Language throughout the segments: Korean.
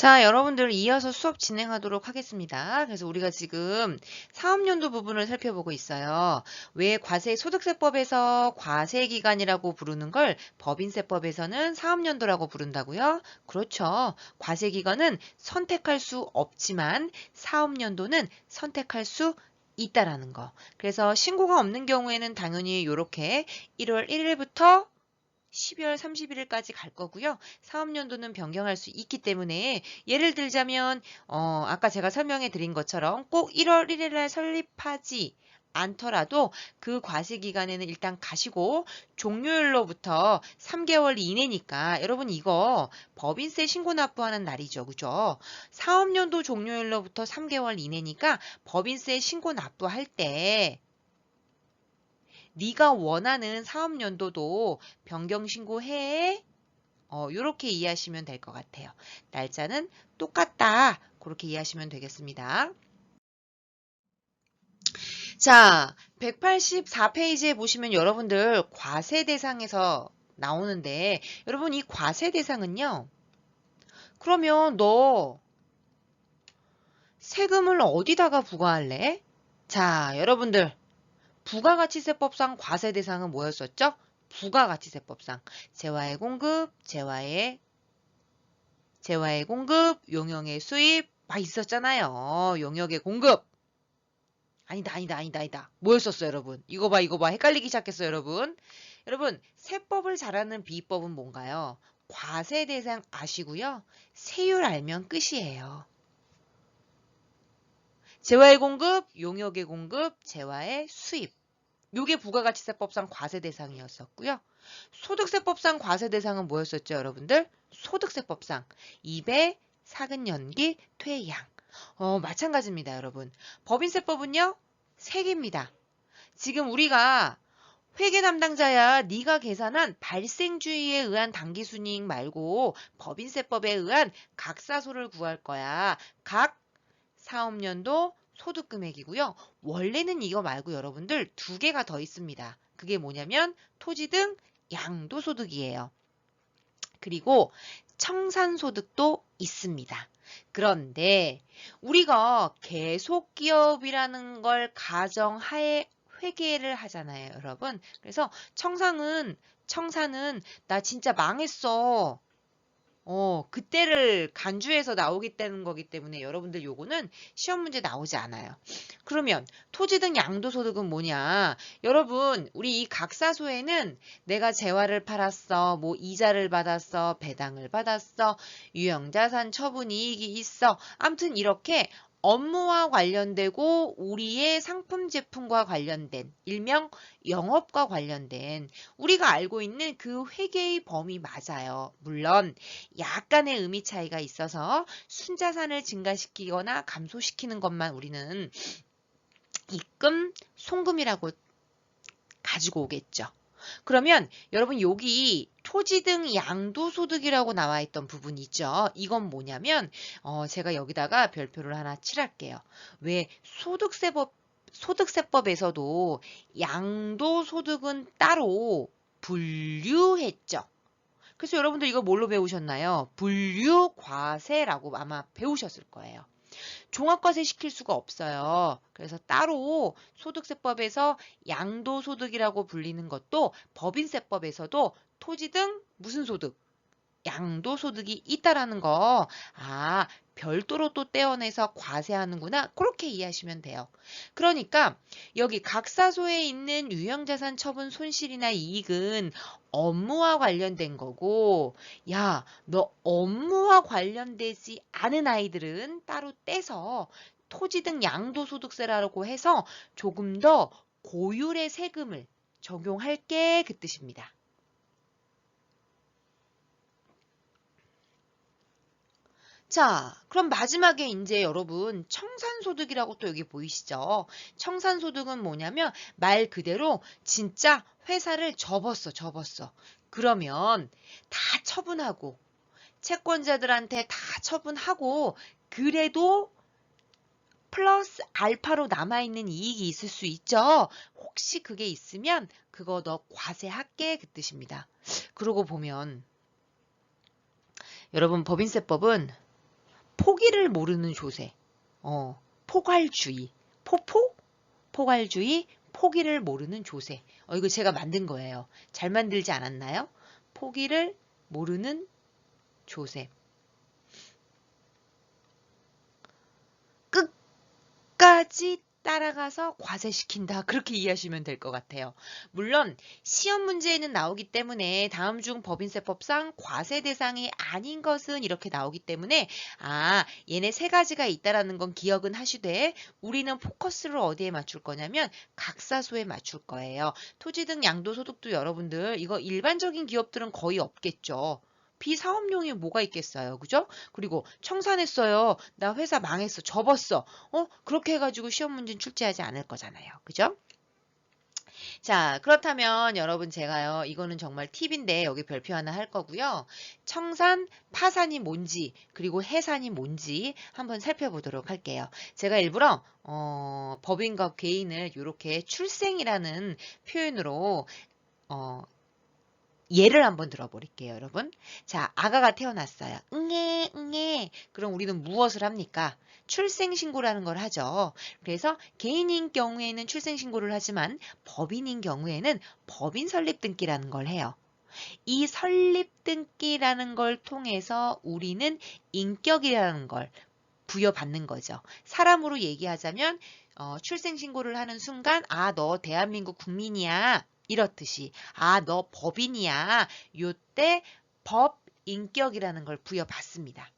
자, 여러분들 이어서 수업 진행하도록 하겠습니다. 그래서 우리가 지금 사업연도 부분을 살펴보고 있어요. 왜 과세 소득세법에서 과세기간이라고 부르는 걸 법인세법에서는 사업연도라고 부른다고요? 그렇죠. 과세기간은 선택할 수 없지만 사업연도는 선택할 수 있다라는 거. 그래서 신고가 없는 경우에는 당연히 이렇게 1월 1일부터 12월 31일까지 갈 거고요. 사업연도는 변경할 수 있기 때문에 예를 들자면 어, 아까 제가 설명해 드린 것처럼 꼭 1월 1일 날 설립하지 않더라도 그 과세 기간에는 일단 가시고 종료일로부터 3개월 이내니까 여러분 이거 법인세 신고 납부하는 날이죠. 그죠? 사업연도 종료일로부터 3개월 이내니까 법인세 신고 납부할 때 네가 원하는 사업 연도도 변경 신고해. 어, 요렇게 이해하시면 될 것 같아요. 날짜는 똑같다. 그렇게 이해하시면 되겠습니다. 자, 184페이지에 보시면 여러분들 과세 대상에서 나오는데 여러분 이 과세 대상은요. 그러면 너 세금을 어디다가 부과할래? 자, 여러분들 부가가치세법상 과세 대상은 뭐였었죠? 부가가치세법상 재화의 공급, 재화의 재화의 공급, 용역의 수입 막 있었잖아요. 용역의 공급. 아니다, 아니다, 아니다, 아니다. 뭐였었어, 여러분? 이거 봐, 이거 봐. 헷갈리기 시작했어요, 여러분. 여러분, 세법을 잘하는 비법은 뭔가요? 과세 대상 아시고요. 세율 알면 끝이에요. 재화의 공급, 용역의 공급, 재화의 수입. 요게 부가가치세법상 과세 대상이었었고요. 소득세법상 과세 대상은 뭐였었죠, 여러분들? 소득세법상 2배, 사근 연기, 퇴양. 어, 마찬가지입니다, 여러분. 법인세법은요, 3개입니다. 지금 우리가 회계 담당자야 네가 계산한 발생주의에 의한 당기순이익 말고 법인세법에 의한 각사소를 구할 거야. 각 사업연도 소득 금액이고요. 원래는 이거 말고 여러분들 두 개가 더 있습니다. 그게 뭐냐면 토지 등 양도 소득이에요. 그리고 청산소득도 있습니다. 그런데 우리가 계속 기업이라는 걸 가정하에 회계를 하잖아요, 여러분. 그래서 청산은 청산은 나 진짜 망했어. 어, 그때를 간주해서 나오기 때는 거기 때문에 여러분들 요거는 시험 문제 나오지 않아요. 그러면 토지 등 양도소득은 뭐냐? 여러분, 우리 이 각사소에는 내가 재화를 팔았어, 뭐 이자를 받았어, 배당을 받았어, 유형자산 처분 이익이 있어. 암튼 이렇게 업무와 관련되고 우리의 상품 제품과 관련된 일명 영업과 관련된 우리가 알고 있는 그 회계의 범위 맞아요. 물론 약간의 의미 차이가 있어서 순자산을 증가시키거나 감소시키는 것만 우리는 입금, 송금이라고 가지고 오겠죠. 그러면 여러분 여기 토지 등 양도소득이라고 나와 있던 부분이 있죠. 이건 뭐냐면 어, 제가 여기다가 별표를 하나 칠할게요. 왜 소득세법 소득세법에서도 양도소득은 따로 분류했죠. 그래서 여러분들 이거 뭘로 배우셨나요? 분류과세라고 아마 배우셨을 거예요. 종합과세 시킬 수가 없어요. 그래서 따로 소득세법에서 양도소득이라고 불리는 것도 법인세법에서도 토지 등 무슨 소득? 양도 소득이 있다라는 거, 아, 별도로 또 떼어내서 과세하는구나. 그렇게 이해하시면 돼요. 그러니까 여기 각사소에 있는 유형자산 처분 손실이나 이익은 업무와 관련된 거고, 야, 너 업무와 관련되지 않은 아이들은 따로 떼서 토지 등 양도소득세라고 해서 조금 더 고율의 세금을 적용할게 그 뜻입니다. 자, 그럼 마지막에 이제 여러분 청산소득이라고 또 여기 보이시죠? 청산소득은 뭐냐면 말 그대로 진짜 회사를 접었어, 접었어. 그러면 다 처분하고 채권자들한테 다 처분하고 그래도 플러스 알파로 남아있는 이익이 있을 수 있죠. 혹시 그게 있으면 그거 너 과세할게 그 뜻입니다. 그러고 보면 여러분 법인세법은 포기를 모르는 조세. 어, 포괄주의. 포포? 포괄주의, 포기를 모르는 조세. 어, 이거 제가 만든 거예요. 잘 만들지 않았나요? 포기를 모르는 조세. 끝까지 따라가서 과세시킨다. 그렇게 이해하시면 될 것 같아요. 물론 시험 문제에는 나오기 때문에 다음 중 법인세법상 과세 대상이 아닌 것은 이렇게 나오기 때문에 아 얘네 세 가지가 있다라는 건 기억은 하시되 우리는 포커스를 어디에 맞출 거냐면 각사소에 맞출 거예요. 토지 등 양도소득도 여러분들 이거 일반적인 기업들은 거의 없겠죠. 비사업용이 뭐가 있겠어요. 그죠? 그리고 청산했어요. 나 회사 망했어. 접었어. 어? 그렇게 해가지고 시험 문제는 출제하지 않을 거잖아요. 그죠? 자, 그렇다면 여러분 제가요, 이거는 정말 팁인데 여기 별표 하나 할 거고요. 청산, 파산이 뭔지, 그리고 해산이 뭔지 한번 살펴보도록 할게요. 제가 일부러 어, 법인과 개인을 이렇게 출생이라는 표현으로 어, 예를 한번 들어버릴게요, 여러분. 자, 아가가 태어났어요. 응애, 응애. 그럼 우리는 무엇을 합니까? 출생신고라는 걸 하죠. 그래서 개인인 경우에는 출생신고를 하지만 법인인 경우에는 법인 설립등기라는 걸 해요. 이 설립등기라는 걸 통해서 우리는 인격이라는 걸 부여받는 거죠. 사람으로 얘기하자면 어, 출생신고를 하는 순간 아, 너 대한민국 국민이야. 이렇듯이 아 너 법인이야. 요때 법 인격이라는 걸 부여받습니다.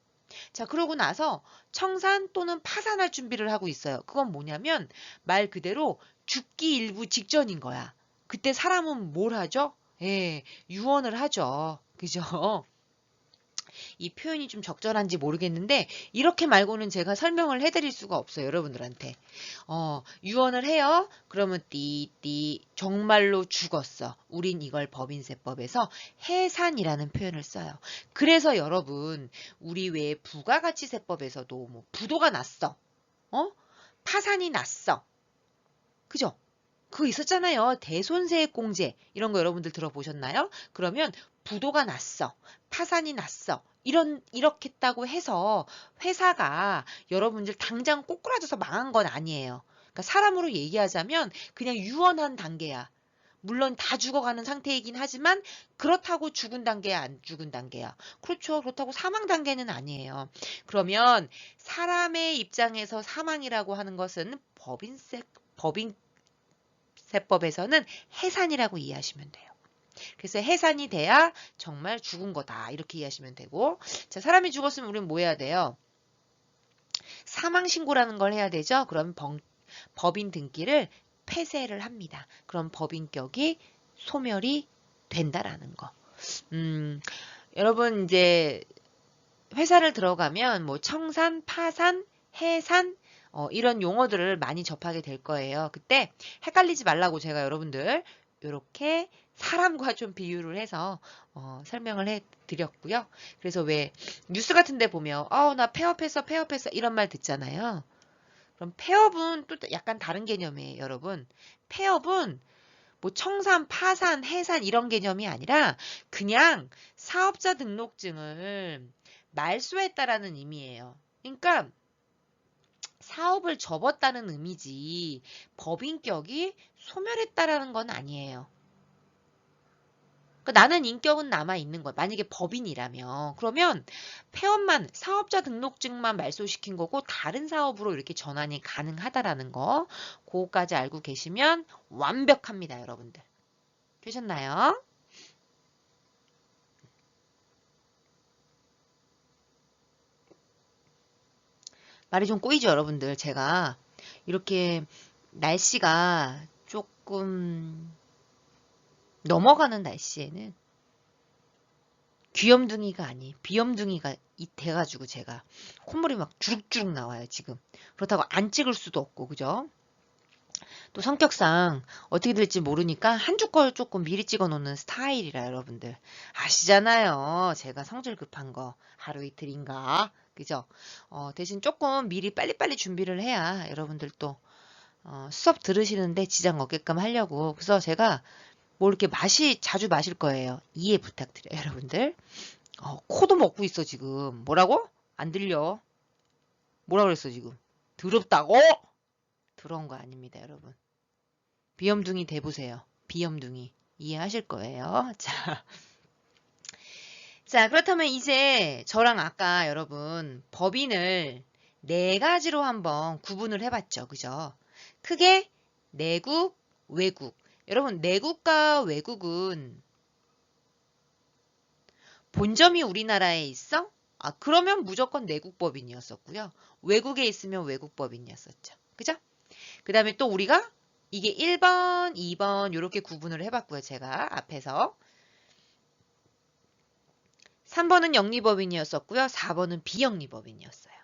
자 그러고 나서 청산 또는 파산할 준비를 하고 있어요. 그건 뭐냐면 말 그대로 죽기 일부 직전인 거야. 그때 사람은 뭘 하죠? 예, 유언을 하죠. 그죠? 이 표현이 좀 적절한지 모르겠는데 이렇게 말고는 제가 설명을 해드릴 수가 없어요. 여러분들한테. 어, 유언을 해요. 그러면 띠띠 정말로 죽었어. 우린 이걸 법인세법에서 해산이라는 표현을 써요. 그래서 여러분 우리 외 부가가치세법에서도 뭐 부도가 났어. 어? 파산이 났어. 그죠? 그거 있었잖아요. 대손세액 공제 이런 거 여러분들 들어보셨나요? 그러면 부도가 났어. 파산이 났어. 이런 이렇겠다고 해서 회사가 여러분들 당장 꼬꾸라져서 망한 건 아니에요. 그러니까 사람으로 얘기하자면 그냥 유언한 단계야. 물론 다 죽어가는 상태이긴 하지만 그렇다고 죽은 단계야 안 죽은 단계야. 그렇죠. 그렇다고 사망 단계는 아니에요. 그러면 사람의 입장에서 사망이라고 하는 것은 법인세 법인 세법에서는 해산이라고 이해하시면 돼요. 그래서 해산이 돼야 정말 죽은 거다. 이렇게 이해하시면 되고. 자, 사람이 죽었으면 우리는 뭐 해야 돼요? 사망 신고라는 걸 해야 되죠. 그럼 번, 법인 등기를 폐쇄를 합니다. 그럼 법인격이 소멸이 된다라는 거. 음, 여러분 이제 회사를 들어가면 뭐 청산, 파산, 해산 어, 이런 용어들을 많이 접하게 될 거예요. 그때 헷갈리지 말라고 제가 여러분들 이렇게 사람과 좀 비유를 해서 어, 설명을 해 드렸고요. 그래서 왜 뉴스 같은 데 보면 어, 나 폐업했어, 폐업했어 이런 말 듣잖아요. 그럼 폐업은 또 약간 다른 개념이에요, 여러분. 폐업은 뭐 청산, 파산, 해산 이런 개념이 아니라 그냥 사업자 등록증을 말소했다라는 의미예요. 그러니까 사업을 접었다는 의미지 법인격이 소멸했다라는 건 아니에요. 그러니까 나는 인격은 남아 있는 거야. 만약에 법인이라면 그러면 폐업만 사업자 등록증만 말소시킨 거고 다른 사업으로 이렇게 전환이 가능하다라는 거 그거까지 알고 계시면 완벽합니다, 여러분들. 되셨나요? 말이 좀 꼬이죠, 여러분들. 제가 이렇게 날씨가 조금 넘어가는 날씨에는 귀염둥이가 아니 비염둥이가 돼가지고 제가 콧물이 막 주룩주룩 나와요 지금 그렇다고 안 찍을 수도 없고 그죠 또 성격상 어떻게 될지 모르니까 한 주 걸 조금 미리 찍어 놓는 스타일이라 여러분들 아시잖아요 제가 성질 급한 거 하루 이틀인가 그죠 어, 대신 조금 미리 빨리빨리 준비를 해야 여러분들 또 어, 수업 들으시는데 지장 없게끔 하려고 그래서 제가 뭐 이렇게 마시 자주 마실 거예요. 이해 부탁드려요, 여러분들. 어, 코도 먹고 있어 지금. 뭐라고? 안 들려. 뭐라 그랬어 지금? 더럽다고? 더러운 거 아닙니다 여러분. 비염둥이 대보세요. 비염둥이. 이해하실 거예요. 자. 자, 그렇다면 이제 저랑 아까 여러분 법인을 네 가지로 한번 구분을 해봤죠. 그죠? 크게 내국, 외국. 여러분, 내국과 외국은 본점이 우리나라에 있어? 아, 그러면 무조건 내국법인이었었고요. 외국에 있으면 외국법인이었었죠. 그죠? 그 다음에 또 우리가 이게 1번, 2번 이렇게 구분을 해봤고요. 제가 앞에서. 3번은 영리법인이었었고요. 4번은 비영리법인이었어요.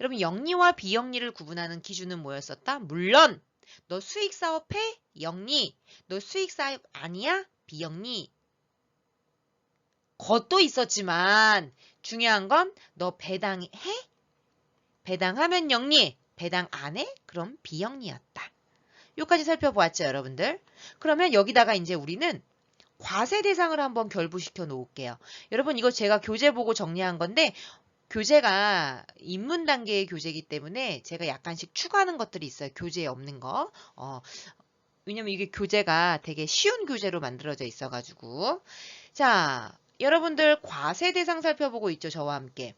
여러분 영리와 비영리를 구분하는 기준은 뭐였었다? 물론 너 수익사업 해? 영리. 너 수익사업 아니야? 비영리. 것도 있었지만 중요한 건 너 배당해? 배당하면 영리. 배당 안 해? 그럼 비영리였다. 요까지 살펴보았죠, 여러분들. 그러면 여기다가 이제 우리는 과세 대상을 한번 결부시켜 놓을게요. 여러분 이거 제가 교재 보고 정리한 건데 교재가 입문 단계의 교재이기 때문에 제가 약간씩 추가하는 것들이 있어요. 교재에 없는 거. 어, 왜냐면 이게 교재가 되게 쉬운 교재로 만들어져 있어가지고. 자, 여러분들 과세 대상 살펴보고 있죠. 저와 함께.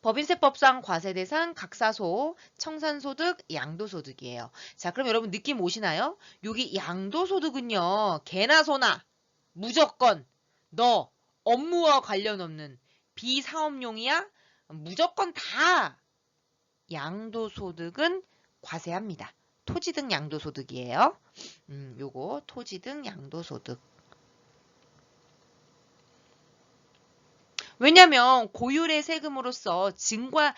법인세법상 과세대상 각사소, 청산소득, 양도소득이에요. 자, 그럼 여러분 느낌 오시나요? 여기 양도소득은요. 개나 소나 무조건 너 업무와 관련 없는 비사업용이야? 무조건 다 양도소득은 과세합니다. 토지 등 양도소득이에요. 음, 요거 토지 등 양도소득. 왜냐하면 고율의 세금으로서 증가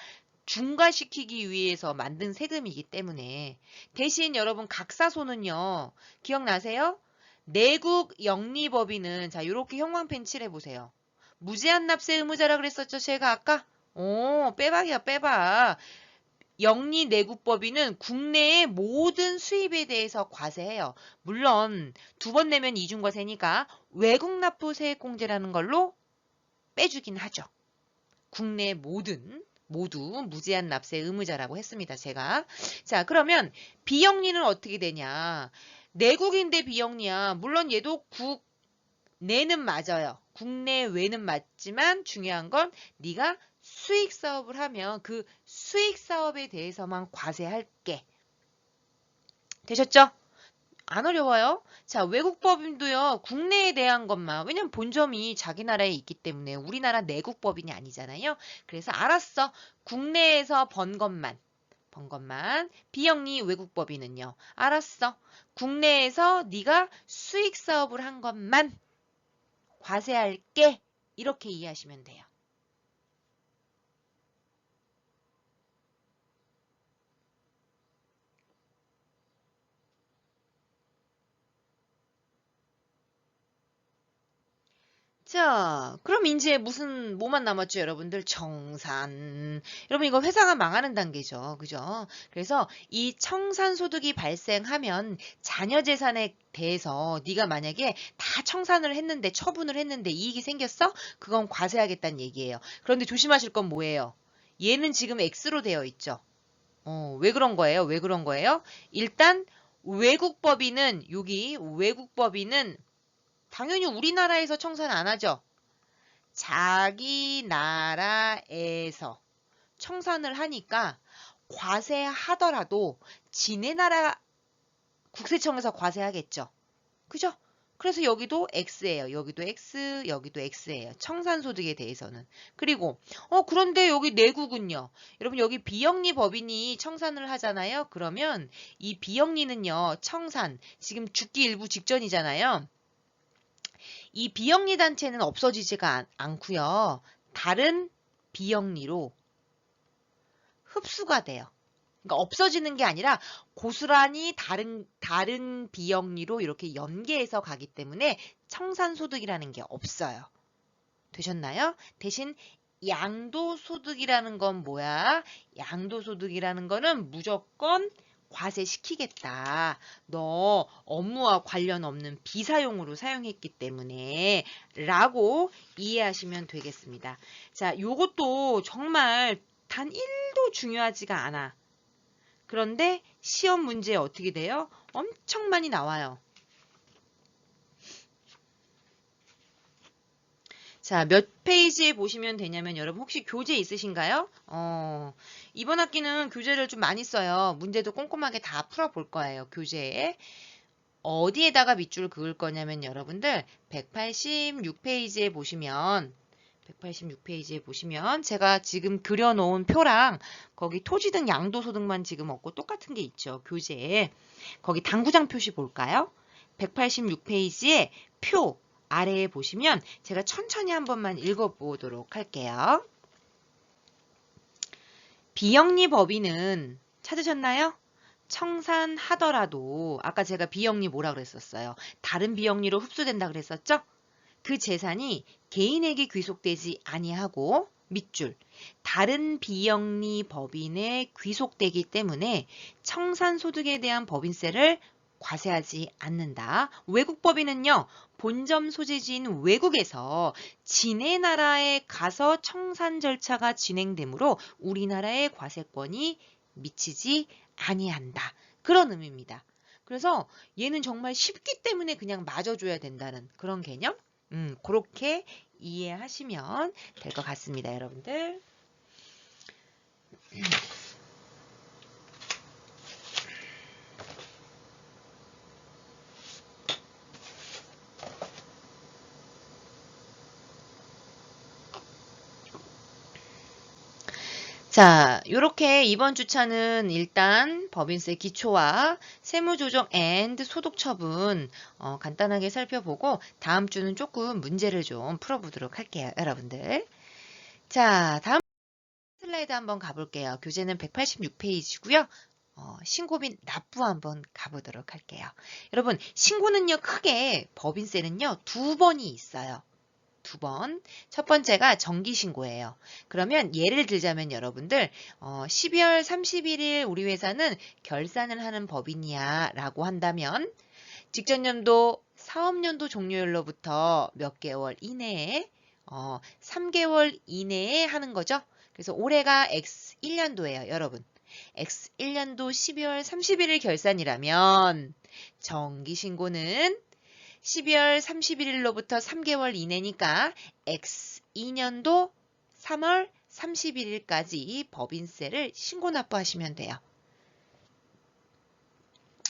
중과시키기 위해서 만든 세금이기 때문에 대신 여러분 각사소는요 기억나세요? 내국 영리법인은 자 이렇게 형광펜 칠해 보세요. 무제한 납세 의무자라 그랬었죠 제가 아까? 오 빼박이야 빼박. 영리 내국법인은 국내의 모든 수입에 대해서 과세해요. 물론 두 번 내면 이중과세니까 외국 납부 세액공제라는 걸로 빼주긴 하죠. 국내 모든 모두 무제한 납세 의무자라고 했습니다. 제가. 자, 그러면 비영리는 어떻게 되냐? 내국인데 비영리야. 물론 얘도 국 내는 맞아요. 국내 외는 맞지만 중요한 건 네가 수익 사업을 하면 그 수익 사업에 대해서만 과세할게. 되셨죠? 안 어려워요. 자, 외국 법인도요. 국내에 대한 것만. 왜냐면 본점이 자기 나라에 있기 때문에 우리나라 내국 법인이 아니잖아요. 그래서 알았어. 국내에서 번 것만. 번 것만. 비영리 외국 법인은요. 알았어. 국내에서 네가 수익 사업을 한 것만 과세할게. 이렇게 이해하시면 돼요. 자, 그럼 이제 무슨 뭐만 남았죠, 여러분들? 청산. 여러분 이거 회사가 망하는 단계죠. 그죠? 그래서 이 청산 소득이 발생하면 자녀 재산에 대해서 네가 만약에 다 청산을 했는데 처분을 했는데 이익이 생겼어? 그건 과세하겠다는 얘기예요. 그런데 조심하실 건 뭐예요? 얘는 지금 X로 되어 있죠. 어, 왜 그런 거예요? 왜 그런 거예요? 일단 외국 법인은 여기 외국 법인은 당연히 우리나라에서 청산 안 하죠. 자기 나라에서 청산을 하니까 과세하더라도 지네 나라 국세청에서 과세하겠죠. 그죠? 그래서 여기도 X예요. 여기도 X, 여기도 X예요. 청산소득에 대해서는. 그리고 어 그런데 여기 내국은요. 여러분 여기 비영리 법인이 청산을 하잖아요. 그러면 이 비영리는요. 청산 지금 죽기 일부 직전이잖아요. 이 비영리 단체는 없어지지가 않고요. 다른 비영리로 흡수가 돼요. 그러니까 없어지는 게 아니라 고스란히 다른 다른 비영리로 이렇게 연계해서 가기 때문에 청산소득이라는 게 없어요. 되셨나요? 대신 양도소득이라는 건 뭐야? 양도소득이라는 거는 무조건 과세시키겠다. 너 업무와 관련 없는 비사용으로 사용했기 때문에 라고 이해하시면 되겠습니다. 자, 요것도 정말 단 1도 중요하지가 않아. 그런데 시험 문제에 어떻게 돼요? 엄청 많이 나와요. 자, 몇 페이지에 보시면 되냐면 여러분 혹시 교재 있으신가요? 어, 이번 학기는 교재를 좀 많이 써요. 문제도 꼼꼼하게 다 풀어볼 거예요. 교재에. 어디에다가 밑줄 그을 거냐면 여러분들 186페이지에 보시면 186페이지에 보시면 제가 지금 그려놓은 표랑 거기 토지 등 양도소득만 지금 없고 똑같은 게 있죠. 교재에. 거기 당구장 표시 볼까요? 186페이지에 표 아래에 보시면 제가 천천히 한 번만 읽어보도록 할게요. 비영리 법인은 찾으셨나요? 청산하더라도 아까 제가 비영리 뭐라 그랬었어요? 다른 비영리로 흡수된다 그랬었죠? 그 재산이 개인에게 귀속되지 아니하고 밑줄 다른 비영리 법인에 귀속되기 때문에 청산소득에 대한 법인세를 과세하지 않는다. 외국 법인은요. 본점 소재지인 외국에서 지네 나라에 가서 청산 절차가 진행되므로 우리나라의 과세권이 미치지 아니한다. 그런 의미입니다. 그래서 얘는 정말 쉽기 때문에 그냥 맞아줘야 된다는 그런 개념? 음, 그렇게 이해하시면 될 것 같습니다, 여러분들. 자, 요렇게 이번 주차는 일단 법인세 기초와 세무조정 앤드 소득처분 어, 간단하게 살펴보고 다음 주는 조금 문제를 좀 풀어보도록 할게요, 여러분들. 자, 다음 슬라이드 한번 가볼게요. 교재는 186페이지고요. 어, 신고 및 납부 한번 가보도록 할게요. 여러분, 신고는요, 크게 법인세는요, 두 번이 있어요. 두 번. 첫 번째가 정기신고예요. 그러면 예를 들자면 여러분들 어, 12월 31일 우리 회사는 결산을 하는 법인이야 라고 한다면 직전년도 사업년도 종료일로부터 몇 개월 이내에 어, 3개월 이내에 하는 거죠. 그래서 올해가 X 1년도예요. 여러분. X 1년도 12월 31일 결산이라면 정기신고는 12월 31일로부터 3개월 이내니까 X 2년도 3월 31일까지 법인세를 신고 납부하시면 돼요.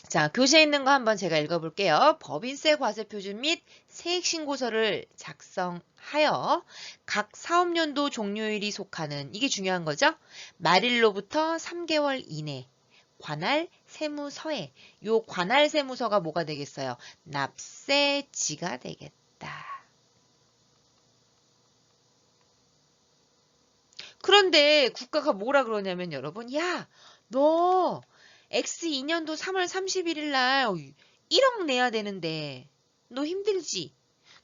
자, 교재에 있는 거 한번 제가 읽어볼게요. 법인세 과세 표준 및 세액 신고서를 작성하여 각 사업년도 종료일이 속하는 이게 중요한 거죠. 말일로부터 3개월 이내 관할 세무서에 요 관할 세무서가 뭐가 되겠어요? 납세지가 되겠다. 그런데 국가가 뭐라 그러냐면 여러분 야 너 X 2년도 3월 31일 날 1억 내야 되는데 너 힘들지?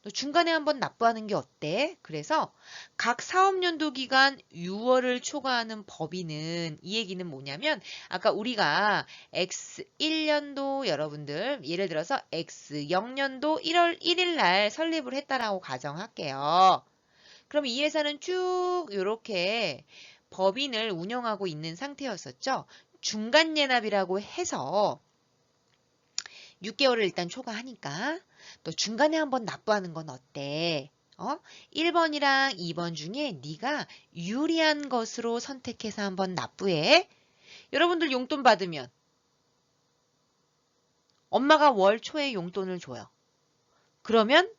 너 중간에 한번 납부하는 게 어때? 그래서 각 사업연도 기간 6월을 초과하는 법인은 이 얘기는 뭐냐면 아까 우리가 X1년도 여러분들 예를 들어서 X0년도 1월 1일 날 설립을 했다라고 가정할게요. 그럼 이 회사는 쭉 이렇게 법인을 운영하고 있는 상태였었죠. 중간 예납이라고 해서 6개월을 일단 초과하니까 또 중간에 한번 납부하는 건 어때? 어? 1번이랑 2번 중에 네가 유리한 것으로 선택해서 한번 납부해. 여러분들 용돈 받으면 엄마가 월 초에 용돈을 줘요. 그러면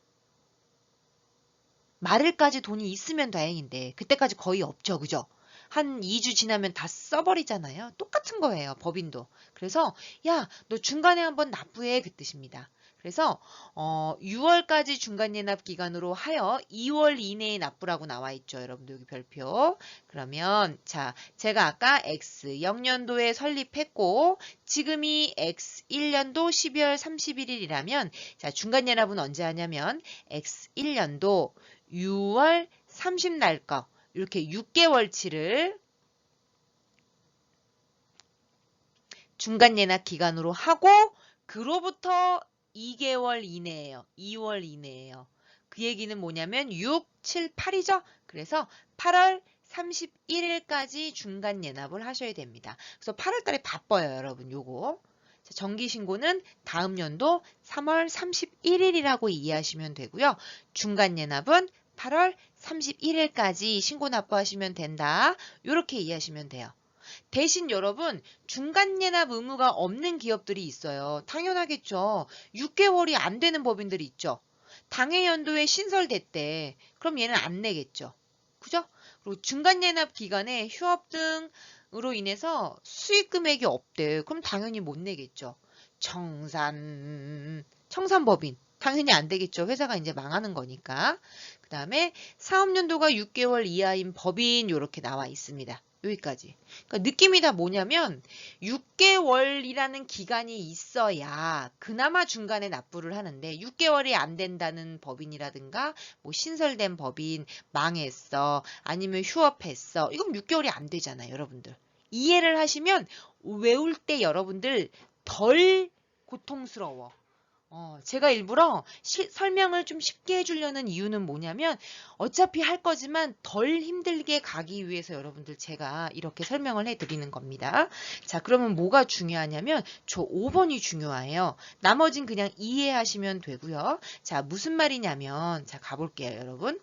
말일까지 돈이 있으면 다행인데 그때까지 거의 없죠. 그죠? 한 2주 지나면 다 써버리잖아요. 똑같은 거예요. 법인도. 그래서 야, 너 중간에 한번 납부해 그 뜻입니다. 그래서 어, 6월까지 중간 예납 기간으로 하여 2월 이내에 납부라고 나와 있죠. 여러분들 여기 별표. 그러면 자, 제가 아까 X 0년도에 설립했고 지금이 X 1년도 12월 31일이라면 자, 중간 예납은 언제 하냐면 X 1년도 6월 30날 거 이렇게 6개월치를 중간 예납 기간으로 하고 그로부터 2개월 이내예요. 2월 이내예요. 그 얘기는 뭐냐면 6, 7, 8이죠. 그래서 8월 31일까지 중간 예납을 하셔야 됩니다. 그래서 8월 달에 바빠요, 여러분. 요거. 자, 정기 신고는 다음 연도 3월 31일이라고 이해하시면 되고요. 중간 예납은 8월 31일까지 신고 납부하시면 된다. 이렇게 이해하시면 돼요. 대신 여러분 중간 예납 의무가 없는 기업들이 있어요. 당연하겠죠. 6개월이 안 되는 법인들이 있죠. 당해 연도에 신설됐대. 그럼 얘는 안 내겠죠. 그죠? 그리고 중간 예납 기간에 휴업 등으로 인해서 수익 금액이 없대. 그럼 당연히 못 내겠죠. 청산 청산법인 당연히 안 되겠죠. 회사가 이제 망하는 거니까. 그 다음에 사업연도가 6개월 이하인 법인 이렇게 나와 있습니다. 여기까지. 그러니까 느낌이 다 뭐냐면 6개월이라는 기간이 있어야 그나마 중간에 납부를 하는데 6개월이 안 된다는 법인이라든가 뭐 신설된 법인 망했어 아니면 휴업했어 이건 6개월이 안 되잖아요 여러분들 이해를 하시면 외울 때 여러분들 덜 고통스러워 어, 제가 일부러 시- 설명을 좀 쉽게 해주려는 이유는 뭐냐면 어차피 할 거지만 덜 힘들게 가기 위해서 여러분들 제가 이렇게 설명을 해드리는 겁니다. 자, 그러면 뭐가 중요하냐면 저 5번이 중요해요. 나머진 그냥 이해하시면 되고요. 자, 무슨 말이냐면 자, 가볼게요, 여러분.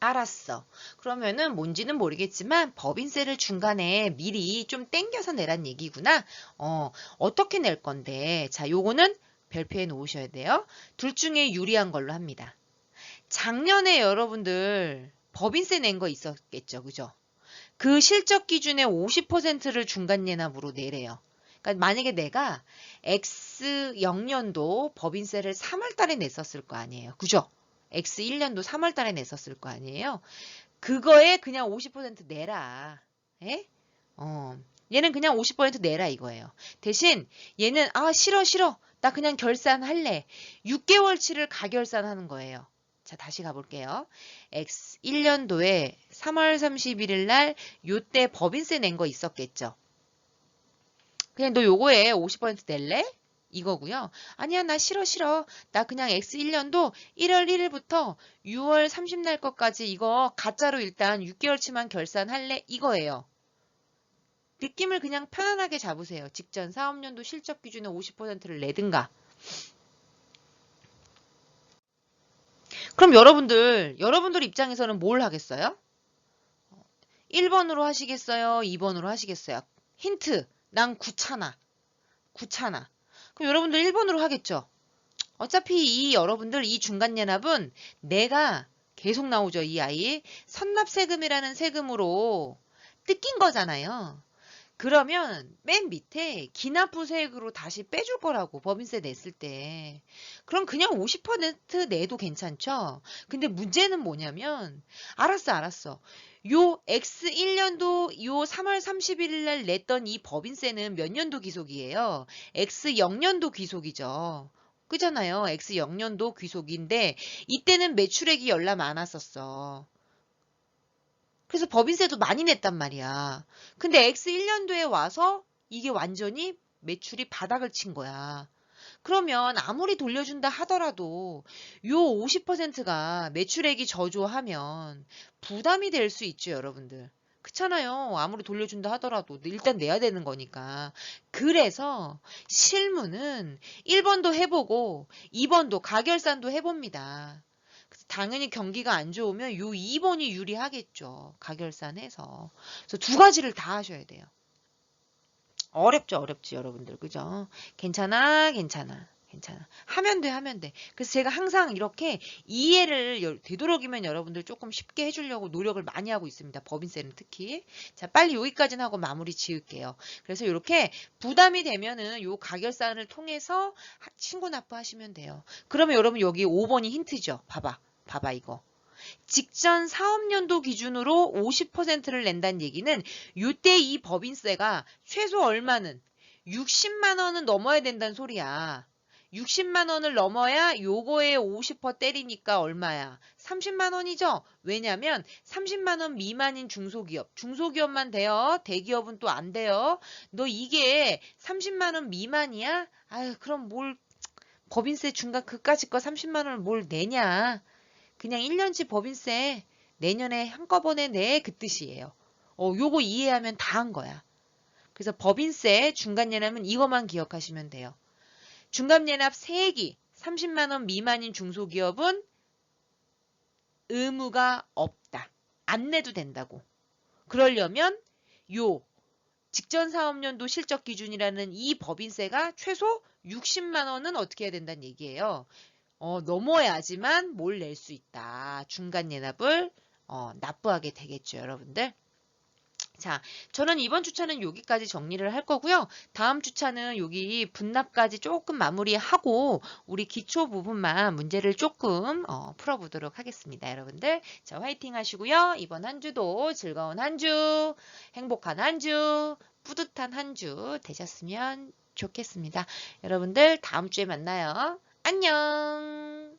알았어. 그러면은 뭔지는 모르겠지만 법인세를 중간에 미리 좀 땡겨서 내란 얘기구나. 어, 어떻게 낼 건데. 자, 요거는 별표해 놓으셔야 돼요. 둘 중에 유리한 걸로 합니다. 작년에 여러분들 법인세 낸 거 있었겠죠. 그죠? 그 실적 기준의 50%를 중간 예납으로 내래요. 그러니까 만약에 내가 X 0년도 법인세를 3월 달에 냈었을 거 아니에요. 그죠? X 1년도 3월 달에 냈었을 거 아니에요. 그거에 그냥 50% 내라. 에? 어. 얘는 그냥 50% 내라 이거예요. 대신 얘는 아 싫어 싫어 나 그냥 결산할래. 6개월치를 가결산하는 거예요. 자 다시 가볼게요. X 1년도에 3월 31일 날 요때 법인세 낸 거 있었겠죠. 그냥 너 요거에 50% 낼래? 이거고요. 아니야 나 싫어 싫어. 나 그냥 X 1년도 1월 1일부터 6월 30날 것까지 이거 가짜로 일단 6개월치만 결산할래? 이거예요. 느낌을 그냥 편안하게 잡으세요. 직전 사업연도 실적 기준의 50%를 내든가. 그럼 여러분들, 여러분들 입장에서는 뭘 하겠어요? 1번으로 하시겠어요? 2번으로 하시겠어요? 힌트. 난 구차나. 구차나. 그럼 여러분들 1번으로 하겠죠? 어차피 이 여러분들 이 중간 연합은 내가 계속 나오죠. 이 아이. 선납세금이라는 세금으로 뜯긴 거잖아요. 그러면 맨 밑에 기납부세액으로 다시 빼줄 거라고 법인세 냈을 때 그럼 그냥 50% 내도 괜찮죠 근데 문제는 뭐냐면 알았어 알았어 요 X 1년도 요 3월 31일 날 냈던 이 법인세는 몇 년도 귀속이에요 X 0년도 귀속이죠 그잖아요 X 0년도 귀속인데 이때는 매출액이 열나 많았었어 그래서 법인세도 많이 냈단 말이야. 근데 X 1년도에 와서 이게 완전히 매출이 바닥을 친 거야. 그러면 아무리 돌려준다 하더라도 요 50%가 매출액이 저조하면 부담이 될 수 있죠, 여러분들. 그렇잖아요. 아무리 돌려준다 하더라도 일단 내야 되는 거니까. 그래서 실무는 1번도 해보고 2번도 가결산도 해봅니다. 당연히 경기가 안 좋으면 요 2번이 유리하겠죠. 가결산해서. 그래서 두 가지를 다 하셔야 돼요. 어렵죠, 어렵지, 여러분들. 그죠? 괜찮아, 괜찮아. 괜찮아. 하면 돼, 하면 돼. 그래서 제가 항상 이렇게 이해를 되도록이면 여러분들 조금 쉽게 해주려고 노력을 많이 하고 있습니다. 법인세는 특히. 자, 빨리 여기까지는 하고 마무리 지을게요. 그래서 이렇게 부담이 되면은 요 가결산을 통해서 신고 납부하시면 돼요. 그러면 여러분 여기 5번이 힌트죠. 봐봐. 봐봐 이거. 직전 사업연도 기준으로 50%를 낸다는 얘기는 이때 이 법인세가 최소 얼마는 60만 원은 넘어야 된다는 소리야. 60만 원을 넘어야 요거에 50% 때리니까 얼마야? 30만 원이죠? 왜냐면 30만 원 미만인 중소기업. 중소기업만 돼요. 대기업은 또 안 돼요. 너 이게 30만 원 미만이야? 아유, 그럼 뭘 법인세 중간 그까짓 거 30만 원을 뭘 내냐? 그냥 1년치 법인세 내년에 한꺼번에 내 그 뜻이에요. 어, 요거 이해하면 다 한 거야. 그래서 법인세 중간예납은 이것만 기억하시면 돼요. 중간예납 세액이 30만 원 미만인 중소기업은 의무가 없다. 안 내도 된다고. 그러려면 요 직전 사업년도 실적 기준이라는 이 법인세가 최소 60만 원은 어떻게 해야 된다는 얘기예요. 어, 넘어야지만 뭘 낼 수 있다. 중간 예납을 어, 납부하게 되겠죠, 여러분들. 자, 저는 이번 주차는 여기까지 정리를 할 거고요. 다음 주차는 여기 분납까지 조금 마무리하고 우리 기초 부분만 문제를 조금 어, 풀어보도록 하겠습니다. 여러분들. 자, 화이팅 하시고요. 이번 한 주도 즐거운 한 주, 행복한 한 주, 뿌듯한 한 주 되셨으면 좋겠습니다. 여러분들 다음 주에 만나요. 안녕.